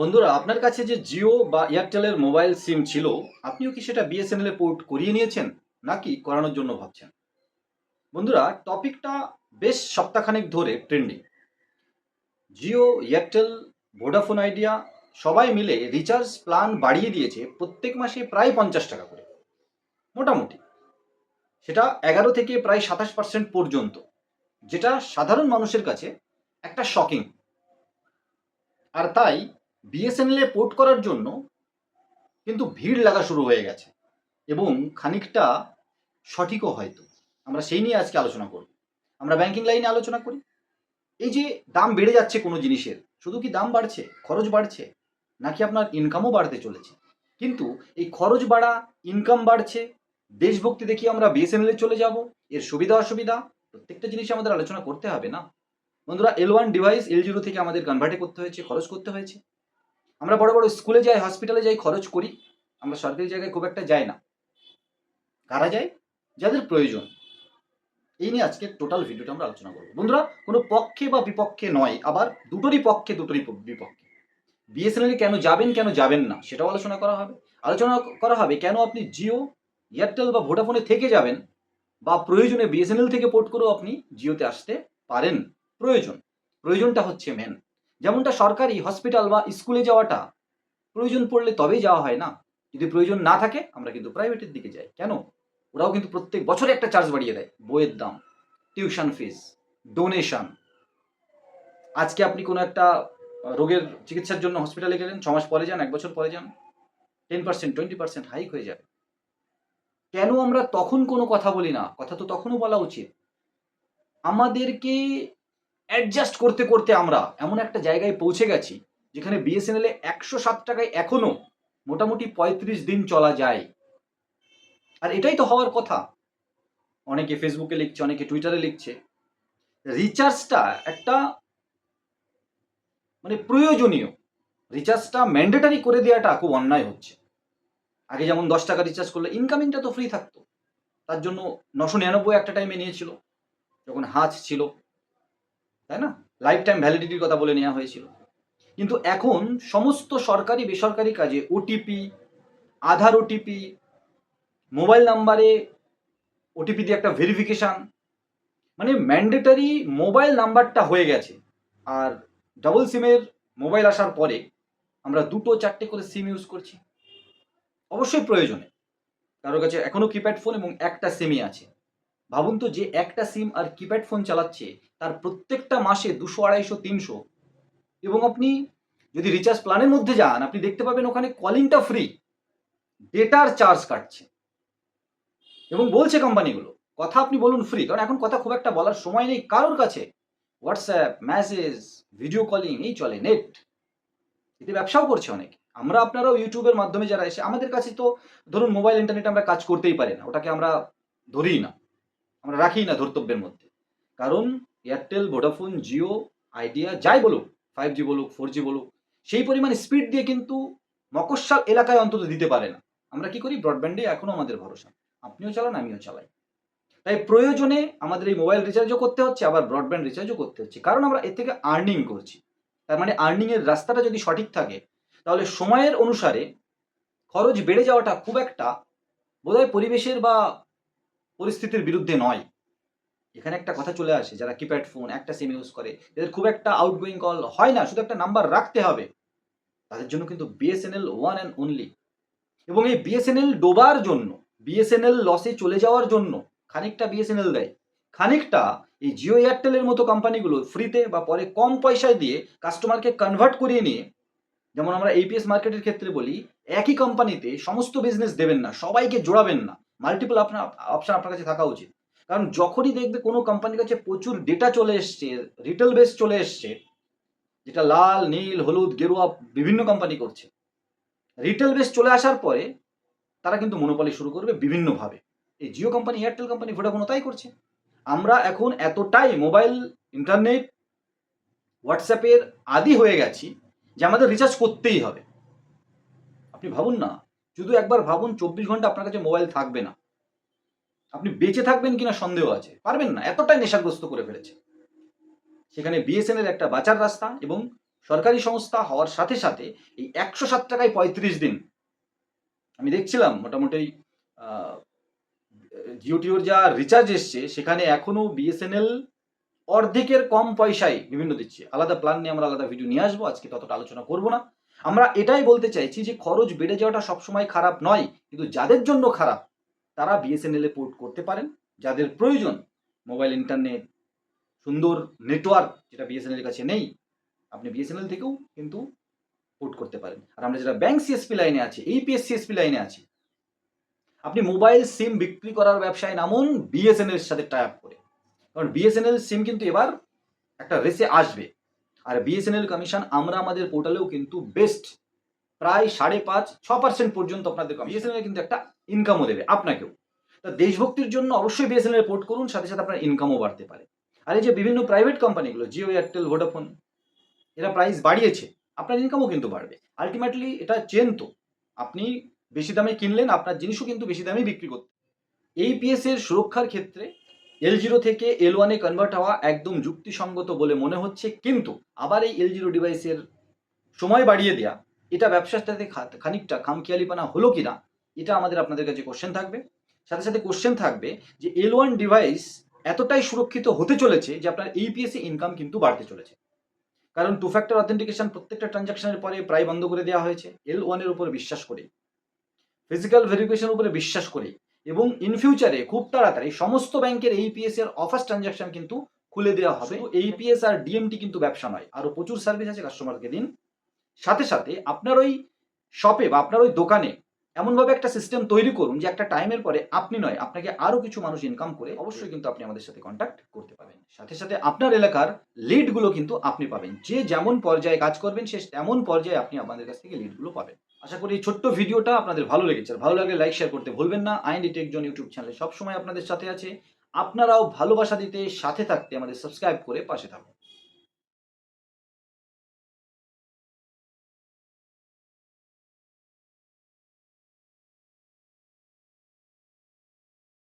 বন্ধুরা, আপনার কাছে যে জিও বা এয়ারটেলের মোবাইল সিম ছিল, আপনিও কি সেটা বিএসএনএল এ পোর্ট করিয়ে নিয়েছেন, নাকি করানোর জন্য ভাবছেন? বন্ধুরা, টপিকটা বেশ সপ্তাহখানেক ধরে trending Jio, Airtel, Vodafone Idea, সবাই মিলে রিচার্জ প্ল্যান বাড়িয়ে দিয়েছে প্রত্যেক মাসে প্রায় পঞ্চাশ টাকা করে। মোটামুটি। সেটা এগারো থেকে প্রায় সাতাশ পার্সেন্ট পর্যন্ত, যেটা সাধারণ মানুষের কাছে একটা শকিং আর তাই বিএসএনএল এ পোর্ট করার জন্য কিন্তু ভিড় লাগা শুরু হয়ে গেছে এবং খানিকটা সঠিকও হয়তো। আমরা সেই নিয়ে আজকে আলোচনা করব। আমরা ব্যাংকিং লাইনে আলোচনা করি। এই যে দাম বেড়ে যাচ্ছে কোনো জিনিসের, শুধু কি দাম বাড়ছে, খরচ বাড়ছে, নাকি আপনার ইনকামও বাড়তে চলেছে? কিন্তু এই খরচ বাড়া ইনকাম বাড়ছে, দেশভক্তি দেখিয়ে আমরা বিএসএনএল এ চলে যাব, এর সুবিধা অসুবিধা, প্রত্যেকটা জিনিস আমাদের আলোচনা করতে হবে না? বন্ধুরা L one device L zero থেকে আমাদের কনভার্টে করতে হয়েছে, খরচ করতে হয়েছে। আমরা বড় বড় স্কুলে যাই হসপিটালে যাই, খরচ করি, আমরা সরকারি জায়গায় খুব একটা যাই না। কারা যায়? যাদের প্রয়োজন। এই নিয়ে আজকে টোটাল ভিডিওটা আমরা আলোচনা করব। বন্ধুরা, কোনো পক্ষে বা বিপক্ষে নয়, আবার দুটোরই পক্ষে, দুটোরই বিপক্ষে। বিএসএনএল কেন যাবেন কেন যাবেন না, সেটাও আলোচনা করা হবে। আলোচনা করা হবে, কেন আপনি জিও, এয়ারটেল বা ভোডাফোনে থেকে যাবেন বা প্রয়োজনে বিএসএনএল থেকে পোর্ট করেও আপনি জিওতে আসতে পারেন। প্রয়োজন। প্রয়োজনটা হচ্ছে মেন যেমনটা সরকারি হসপিটাল বা স্কুলে যাওয়াটা প্রয়োজন পড়লে তবেই যাওয়া হয় না। যদি প্রয়োজন না থাকে, আমরা কিন্তু প্রাইভেটের দিকে যাই। কেন? ওরাও কিন্তু প্রত্যেক বছরে একটা চার্জ বাড়িয়ে দেয়, বইয়ের দাম টিউশন ফিস ডোনেশন আজকে আপনি কোনো একটা রোগের চিকিৎসার জন্য হসপিটালে গেলেন, ছ মাস পরে যান, এক বছর পরে যান ten percent twenty percent hike হয়ে যাবে। কেন আমরা তখন কোনো কথা বলি না? কথা তো তখনও বলা উচিত। আমাদেরকে অ্যাডজাস্ট করতে করতে আমরা এমন একটা জায়গায় পৌঁছে গেছি, যেখানে বিএসএনএল একশো সাত টাকায় এখনও মোটামুটি পঁয়ত্রিশ দিন চলা যায়। আর এটাই তো হওয়ার কথা। অনেকে ফেসবুকে লিখছে, অনেকে টুইটারে লিখছে। রিচার্জটা একটা মানে প্রয়োজনীয়। রিচার্জটা ম্যান্ডেটারি করে দেওয়াটা খুব অন্যায় হচ্ছে। আগে যেমন দশ টাকা রিচার্জ করলে ইনকামিংটা তো ফ্রি থাকতো। তার জন্য নশো নিরানব্বই একটা টাইমে নিয়েছিল। যখন হাঁচ ছিল তাই না? লাইফ টাইম ভ্যালিডিটির কথা বলে নেওয়া হয়েছিল। কিন্তু এখন সমস্ত সরকারি, বেসরকারি কাজে ওটিপি আধার ওটিপি মোবাইল নাম্বারে ওটিপি দিয়ে একটা ভেরিফিকেশান মানে ম্যান্ডেটারি মোবাইল নাম্বারটা হয়ে গেছে। আর ডাবল সিমের মোবাইল আসার পরে আমরা দুটো, চারটে করে সিম ইউজ করছি। অবশ্যই প্রয়োজনে। কারোর কাছে এখনও কিপ্যাড ফোন এবং একটা সিমই আছে। ভাবুন তো যে একটা সিম আর কিপ্যাড ফোন চালাচ্ছে, তার প্রত্যেকটা মাসে দুশো, আড়াইশো, তিনশো। এবং আপনি যদি রিচার্জ প্ল্যানের মধ্যে যান, আপনি দেখতে পাবেন ওখানে কলিংটা ফ্রি ডেটার চার্জ কাটছে। এবং বলছে কোম্পানিগুলো কথা আপনি বলুন ফ্রি কারণ এখন কথা খুব একটা বলার সময় নেই কারোর কাছে। হোয়াটসঅ্যাপ মেসেজ ভিডিও কলিং এই চলে নেট এতে ব্যবসাও করছে অনেকে। আমরা আপনারাও ইউটিউবের মাধ্যমে যারা এসে, আমাদের কাছে তো ধরুন মোবাইল ইন্টারনেট আমরা কাজ করতেই পারি না, ওটাকে আমরা ধরিই না। আমরা রাখি না ধর্তব্যের মধ্যে। কারণ এয়ারটেল ভোডাফোন জিও আইডিয়া যাই বলুক ফাইভ জি বলুক ফোর জি বলুক, সেই পরিমাণ স্পিড দিয়ে কিন্তু মকস্বাল এলাকায় অন্তত দিতে পারে না। আমরা কি করি? ব্রডব্যান্ডে এখনও আমাদের ভরসা। আপনিও চালান, আমিও চালাই। তাই প্রয়োজনে আমাদের এই মোবাইল রিচার্জও করতে হচ্ছে, আবার ব্রডব্যান্ড রিচার্জও করতে হচ্ছে। কারণ আমরা এর থেকে আর্নিং করছি। তার মানে আর্নিংয়ের রাস্তাটা যদি সঠিক থাকে, তাহলে সময়ের অনুসারে খরচ বেড়ে যাওয়াটা খুব একটা বোধহয় পরিবেশের বা পরিস্থিতির বিরুদ্ধে নয়। এখানে একটা কথা চলে আসে, যারা কিপ্যাড ফোন একটা সিম ইউজ করে, এদের খুব একটা আউটগোয়িং কল হয় না, শুধু একটা নাম্বার রাখতে হবে। তাদের জন্য কিন্তু বিএসএনএল ওয়ান অ্যান্ড অনলি এবং এই বিএসএনএল ডোবার জন্য বিএসএনএল লসে চলে যাওয়ার জন্য খানিকটা বিএসএনএল দেয়। খানিকটা এই জিও এয়ারটেলের মতো কোম্পানিগুলো ফ্রিতে বা পরে কম পয়সায় দিয়ে কাস্টমারকে কনভার্ট করিয়ে নিয়ে, যেমন আমরা এইপিএস মার্কেটের ক্ষেত্রে বলি, একই কোম্পানিতে সমস্ত বিজনেস দেবেন না, সবাইকে জোড়াবেন না। মাল্টিপল আপনার অপশন আপনার কাছে থাকা উচিত। কারণ যখনই দেখবে কোনো কোম্পানির কাছে প্রচুর ডেটা চলে এসছে রিটেল বেস চলে এসছে, যেটা লাল, নীল, হলুদ, গেরুয়া বিভিন্ন কোম্পানি করছে রিটেল বেস চলে আসার পরে তারা কিন্তু মনোপলি শুরু করবে বিভিন্নভাবে। এই জিও কোম্পানি এয়ারটেল কোম্পানি ভোডাফোনও তাই করছে। আমরা এখন এতটাই মোবাইল ইন্টারনেট হোয়াটসঅ্যাপের আদি হয়ে গেছি যে আমাদের রিচার্জ করতেই হবে। আপনি ভাবুন না শুধু একবার ভাবুন চব্বিশ ঘণ্টা আপনার কাছে মোবাইল থাকবে না। আপনি বেঁচে থাকবেন কিনা সন্দেহ আছে। পারবেন না এতটাই নেশাগ্রস্ত করে ফেলেছে। সেখানে বিএসএনএল একটা বাঁচার রাস্তা এবং সরকারি সংস্থা হওয়ার সাথে সাথে এই একশো সাত টাকায় পঁয়ত্রিশ দিন। আমি দেখছিলাম মোটামুটি আহ, জিও টিওর যা রিচার্জ এসছে সেখানে এখনও বিএসএনএল অর্ধেকের কম পয়সায় বিভিন্ন দিচ্ছে। আলাদা প্ল্যান নিয়ে আমরা আলাদা ভিডিও নিয়ে আসব। আজকে ততটা আলোচনা করব না। আমরা এটাই বলতে চাইছি যে খরচ বেড়ে যাওয়াটা সবসময় খারাপ নয়, কিন্তু যাদের জন্য খারাপ, তারা বিএসএনএল এ পোর্ট করতে পারেন। যাদের প্রয়োজন মোবাইল ইন্টারনেট সুন্দর নেটওয়ার্ক যেটা বিএসএনএল কাছে নেই, আপনি বিএসএনএল থেকেও কিন্তু পোর্ট করতে পারেন। আর আমরা যারা ব্যাংক সিএসপি লাইনে আছে ইপিএস সিএসপি লাইনে আছি, আপনি মোবাইল সিম বিক্রি করার ব্যবসায় নামুন বিএসএনএল এর সাথে টাই আপ করে। কারণ বিএসএনএল সিম কিন্তু এবার একটা রেসে আসবে। আর বিএসএনএল কমিশন আমরা আমাদের পোর্টালেও কিন্তু বেস্ট প্রায় সাড়ে পাঁচ, ছ পার্সেন্ট পর্যন্ত আপনাদের বিএসএনএল কিন্তু একটা ইনকামও দেবে আপনাকেও। তা দেশভক্তির জন্য অবশ্যই বিএসএনএল পোর্ট করুন, সাথে সাথে আপনার ইনকামও বাড়তে পারে। আর এই যে বিভিন্ন প্রাইভেট কোম্পানিগুলো জিও এয়ারটেল ভোডাফোন এরা প্রাইস বাড়িয়েছে, আপনার ইনকামও কিন্তু বাড়বে। আলটিমেটলি এটা চেন তো। আপনি বেশি দামে কিনলেন, আপনার জিনিসও কিন্তু বেশি দামে বিক্রি করতে। এই পিএস এর সুরক্ষার ক্ষেত্রে এল জিরো থেকে এল ওয়ানে কনভার্ট হওয়া একদম যুক্তিসঙ্গত বলে মনে হচ্ছে, কিন্তু আবার এই এল জিরো ডিভাইসের সময় বাড়িয়ে দেয়া, এটা ব্যবসার সাথে খানিকটা খামখেয়ালিপানা হলো কিনা, এটা আমাদের আপনাদের কাছে কোশ্চেন থাকবে। সাথে সাথে কোশ্চেন থাকবে যে এল ওয়ান ডিভাইস এতটাই সুরক্ষিত হতে চলেছে যে আপনার ইপিএস এ ইনকাম কিন্তু বাড়তে চলেছে। কারণ টু ফ্যাক্টর অথেন্টিকেশন প্রত্যেকটা ট্রানজাকশনের পরে প্রায় বন্ধ করে দেওয়া হয়েছে এল ওয়ানের উপর বিশ্বাস করে ফিজিক্যাল ভেরিফিকেশনের উপরে বিশ্বাস করে এবং ইন ফিউচারে খুব তাড়াতাড়ি সমস্ত ব্যাংকের এইপিএস এর অফার্স ট্রানজাকশন কিন্তু খুলে দেওয়া হবে। এইপিএস আর ডিএমটি কিন্তু ব্যবসা নয় আরও প্রচুর সার্ভিস আছে কাস্টমারকে দিন। সাথে সাথে আপনার ওই শপে বা আপনার ওই দোকানে এমনভাবে একটা সিস্টেম তৈরি করুন যে একটা টাইমের পরে আপনি নয় আপনাকে আরও কিছু মানুষ ইনকাম করে অবশ্যই। কিন্তু আপনি আমাদের সাথে কন্ট্যাক্ট করতে পারেন সাথে সাথে আপনার এলাকার লিডগুলো কিন্তু আপনি পাবেন। যে যেমন পর্যায়ে কাজ করবেন, সে তেমন পর্যায়ে আপনি আমাদের কাছ থেকে লিডগুলো পাবেন। আশা করি এই ছোট্ট ভিডিওটা আপনাদের ভালো লেগেছে। ভালো লাগলে লাইক শেয়ার করতে ভুলবেন না। আইন ডিটেক জন ইউটিউব চ্যানেলে সবসময় আপনাদের সাথে আছে। আপনারাও ভালোবাসা দিতে সাথে থাকতে আমাদের সাবস্ক্রাইব করে পাশে থাকুন।